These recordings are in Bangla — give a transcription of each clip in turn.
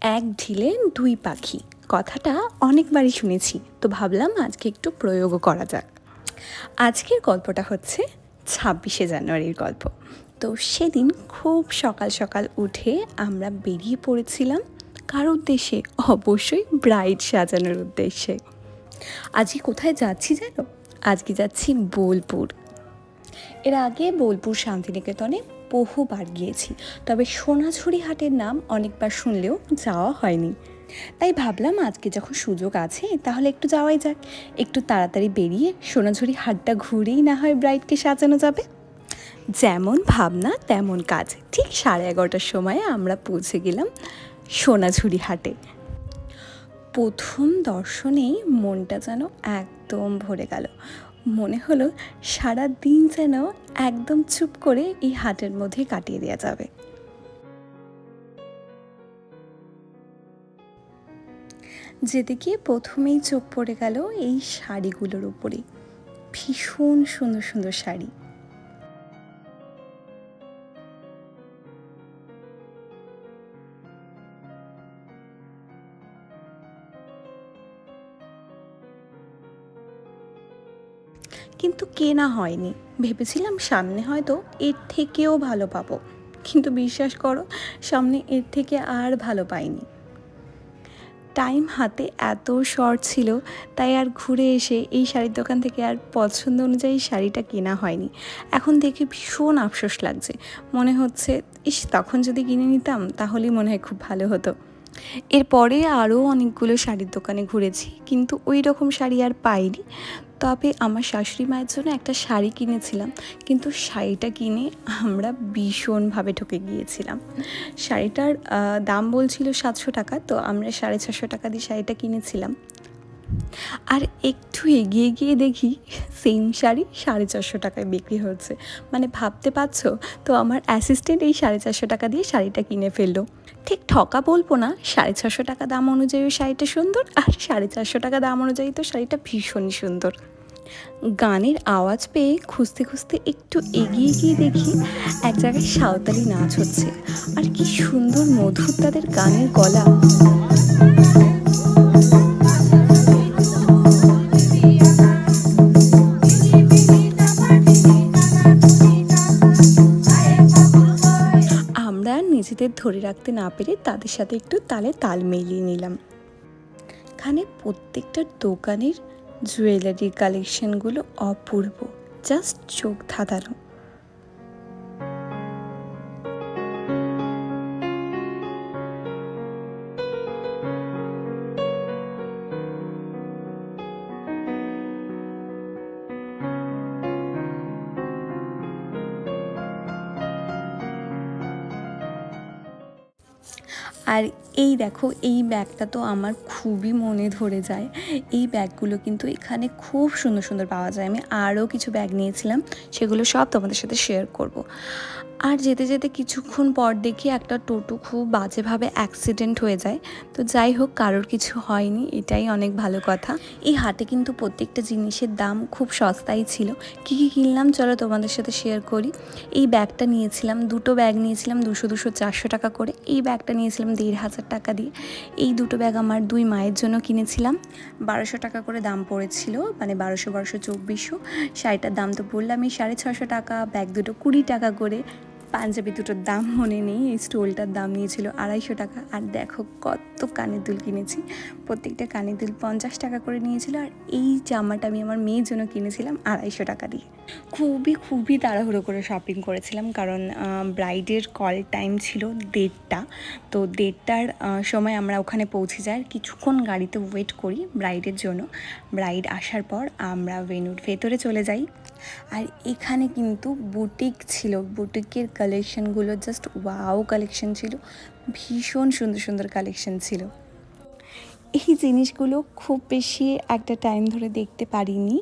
এক ঢিলে দুই পাখি। কথাটা অনেকবারই শুনেছি, তো ভাবলাম আজকে একটু প্রয়োগও করা যাক। আজকের গল্পটা হচ্ছে ছাব্বিশে জানুয়ারির গল্প। তো সেদিন খুব সকাল সকাল উঠে আমরা বেরিয়ে পড়েছিলাম কার উদ্দেশ্যে? অবশ্যই ব্রাইড সাজানোর উদ্দেশ্যে। আজকে কোথায় যাচ্ছি জানো? আজকে যাচ্ছি বোলপুর। এর আগে বোলপুর শান্তিনিকেতনে বহুবার গিয়েছি। তবে সোনাঝুরি হাটের নাম অনেকবার শুনলেও যাওয়া হয়নি। তাই ভাবলাম আজকে যখন সুযোগ আছে, তাহলে একটু যাওয়াই যাক। একটু তাড়াতাড়ি বেরিয়ে সোনাঝুরি হাটটা ঘুরেই না হয় ব্রাইডকে সাজানো যাবে। যেমন ভাবনা, তেমন কাজ। ঠিক সাড়ে এগারোটার সময় আমরা পৌঁছে গেলাম সোনাঝুরি হাটে। প্রথম দর্শনেই মনটা যেন একদম ভরে গেল। মনে হলো সারা দিন যেন একদম চুপ করে এই হাটের মধ্যে কাটিয়ে দেওয়া যাবে। যেতে গিয়ে প্রথমেই চোখ পড়ে গেল এই শাড়িগুলোর উপরে ভীষণ সুন্দর সুন্দর শাড়ি। কিন্তু কেনা হয়নি। ভেবেছিলাম সামনে হয়তো এর থেকেও ভালো পাবো। কিন্তু বিশ্বাস করো, সামনে এর থেকে আর ভালো পাইনি। টাইম হাতে এত শর্ট ছিল, তাই আর ঘুরে এসে এই শাড়ির দোকান থেকে আর পছন্দ অনুযায়ী শাড়িটা কেনা হয়নি। এখন দেখে ভীষণ আফসোস লাগছে। মনে হচ্ছে, ইস, তখন যদি কিনে নিতাম, তাহলেই মনে হয় খুব ভালো হতো। এরপরে আরও অনেকগুলো শাড়ির দোকানে ঘুরেছি, কিন্তু ওই রকম শাড়ি আর পাইনি। তবে আমার শাশুড়ি মায়ের জন্য একটা শাড়ি কিনেছিলাম। কিন্তু শাড়িটা কিনে আমরা ভীষণভাবে ঠকে গিয়েছিলাম। শাড়িটার দাম বলছিল সাতশো টাকা, তো আমরা সাড়ে ছশো টাকা দিয়ে শাড়িটা কিনেছিলাম। আর একটু এগিয়ে গিয়ে দেখি সেম শাড়ি সাড়ে চারশো টাকায় বিক্রি হচ্ছে। মানে ভাবতে পারছ? তো আমার অ্যাসিস্ট্যান্ট এই সাড়ে চারশো টাকা দিয়ে শাড়িটা কিনে ফেলল। ঠিক ঠকা বলব না, সাড়ে ছশো টাকা দাম অনুযায়ী শাড়িটা সুন্দর, আর সাড়ে চারশো টাকা দাম অনুযায়ী তো শাড়িটা ভীষণই সুন্দর। গানের আওয়াজ পেয়ে খুঁজতে খুঁজতে একটু এগিয়ে গিয়ে দেখি এক জায়গায় সাঁওতালি নাচ হচ্ছে। আর কি সুন্দর মধুর তাদের গানের গলা। আমরা নিজেদের ধরে রাখতে না পেরে তাদের সাথে একটু তালে তাল মিলিয়ে নিলাম। এখানে প্রত্যেকটা দোকানের জুয়েলারি কালেকশনগুলো অপূর্ব। জাস্ট চোখ ধাঁধানো। আর এই দেখো, এই ব্যাগটা তো আমার খুবই মনে ধরে যায়। এই ব্যাগগুলো কিন্তু এখানে খুব সুন্দর সুন্দর পাওয়া যায়। আমি আরও কিছু ব্যাগ নিয়েছিলাম, সেগুলো সব তোমাদের সাথে শেয়ার করব। আর যেতে যেতে কিছুক্ষণ পর দেখি একটা টোটো খুব বাজেভাবে অ্যাক্সিডেন্ট হয়ে যায়। তো যাই হোক, কারোর কিছু হয়নি, এটাই অনেক ভালো কথা। এই হাটে কিন্তু প্রত্যেকটা জিনিসের দাম খুব সস্তাই ছিল। কী কী কিনলাম চলো তোমাদের সাথে শেয়ার করি। এই ব্যাগটা নিয়েছিলাম, দুটো ব্যাগ নিয়েছিলাম, দুশো দুশো চারশো টাকা করে। এই ব্যাগটা নিয়েছিলাম দেড় হাজার টাকা দিয়ে এই দুটো ব্যাগ আমার দুই মায়ের জন্য কিনেছিলাম। বারোশো টাকা করে দাম পড়েছিল মানে বারোশো বারোশো, চব্বিশশো। শাড়িটার দাম তো বললামই, সাড়ে ছশো টাকা, ব্যাগ দুটো কুড়ি টাকা করে। পাঞ্জাবি দুটোর দাম মনে নেই, এই স্টোলটার দাম নিয়েছিল আড়াইশো টাকা। আর দেখো কত কানের দুল কিনেছি, প্রত্যেকটা কানের দুল পঞ্চাশ টাকা করে নিয়েছিল, আর এই জামাটা আমি আমার মেয়ের জন্য কিনেছিলাম আড়াইশো টাকা দিয়ে। খুবই খুবই তাড়াহুড়ো করে শপিং করেছিলাম, কারণ ব্রাইডের কল টাইম ছিল দেড়টা। তো দেড়টার সময় আমরা ওখানে পৌঁছে যাই কিছুক্ষণ গাড়িতে ওয়েট করি ব্রাইডের জন্য। ব্রাইড আসার পর আমরা ভেনুর ভেতরে চলে যাই। আর এখানে কিন্তু বুটিক ছিল বুটিকের কালেকশনগুলো জাস্ট ওয়াও কালেকশন ছিল। ভীষণ সুন্দর সুন্দর কালেকশন ছিল। এই জিনিসগুলো খুব বেশি একটা টাইম ধরে দেখতে পারিনি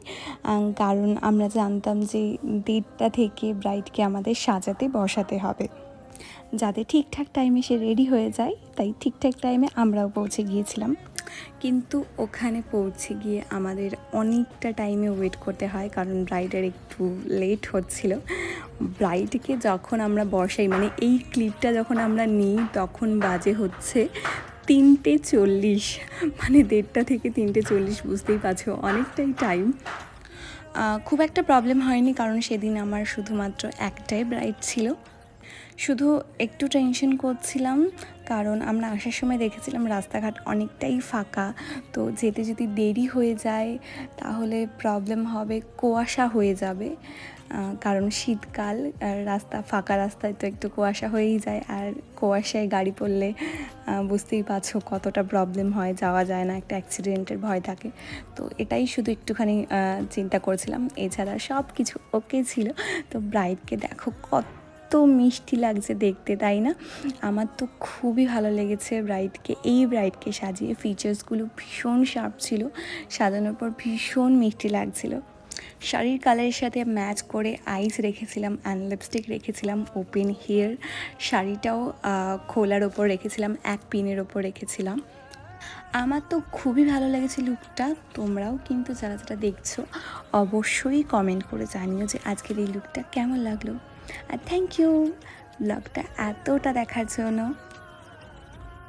কারণ আমরা জানতাম যে দেড়টা থেকে ব্রাইডকে আমাদের সাজাতে, বসাতে হবে। যাতে ঠিকঠাক টাইমে সে রেডি হয়ে যায়, তাই ঠিকঠাক টাইমে আমরাও পৌঁছে গিয়েছিলাম। কিন্তু ওখানে পৌঁছে গিয়ে আমাদের অনেকটা টাইমে ওয়েট করতে হয়, কারণ ব্রাইডের একটু লেট হচ্ছিল। ব্রাইডকে যখন আমরা বসাই মানে এই ক্লিপটা যখন আমরা নিই, তখন বাজে হচ্ছে তিনটে চল্লিশ। মানে দেড়টা থেকে তিনটে চল্লিশ, বুঝতেই পারছ, অনেকটাই টাইম খুব একটা প্রবলেম হয়নি, কারণ সেদিন আমার শুধুমাত্র একটাই ব্রাইড ছিল। শুধু একটু টেনশন করছিলাম কারণ আমরা আসার সময় দেখেছিলাম রাস্তাঘাট অনেকটাই ফাঁকা। তো যেতে যদি দেরি হয়ে যায়, তাহলে প্রবলেম হবে কুয়াশা হয়ে যাবে। কারণ শীতকাল, আর রাস্তা, ফাঁকা রাস্তায় তো একটু কুয়াশা হয়েই যায়। আর কুয়াশায় গাড়ি পড়লে বুঝতেই পারছ কতটা প্রবলেম হয়, যাওয়া যায় না, একটা অ্যাক্সিডেন্টের ভয় থাকে। তো এটাই শুধু একটুখানি চিন্তা করছিলাম। এছাড়া সব কিছু ওকে ছিল। তো ব্রাইডকে দেখো কত এত মিষ্টি লাগছে দেখতে, তাই না? আমার তো খুবই ভালো লেগেছে ব্রাইডকে এই ব্রাইডকে সাজিয়ে। ফিচার্সগুলো ভীষণ শার্প ছিল, সাজানোর পর ভীষণ মিষ্টি লাগছিল। শাড়ির কালারের সাথে ম্যাচ করে আইস রেখেছিলাম অ্যান্ড লিপস্টিক রেখেছিলাম ওপেন হেয়ার শাড়িটাও খোলার ওপর রেখেছিলাম, এক পিনের ওপর রেখেছিলাম। আমার তো খুবই ভালো লেগেছে লুকটা, তোমরাও কিন্তু যারা যারা দেখছ, অবশ্যই কমেন্ট করে জানিও যে আজকের এই লুকটা কেমন লাগল। আর থ্যাংক ইউ ব্লগটা এতটা দেখার জন্য।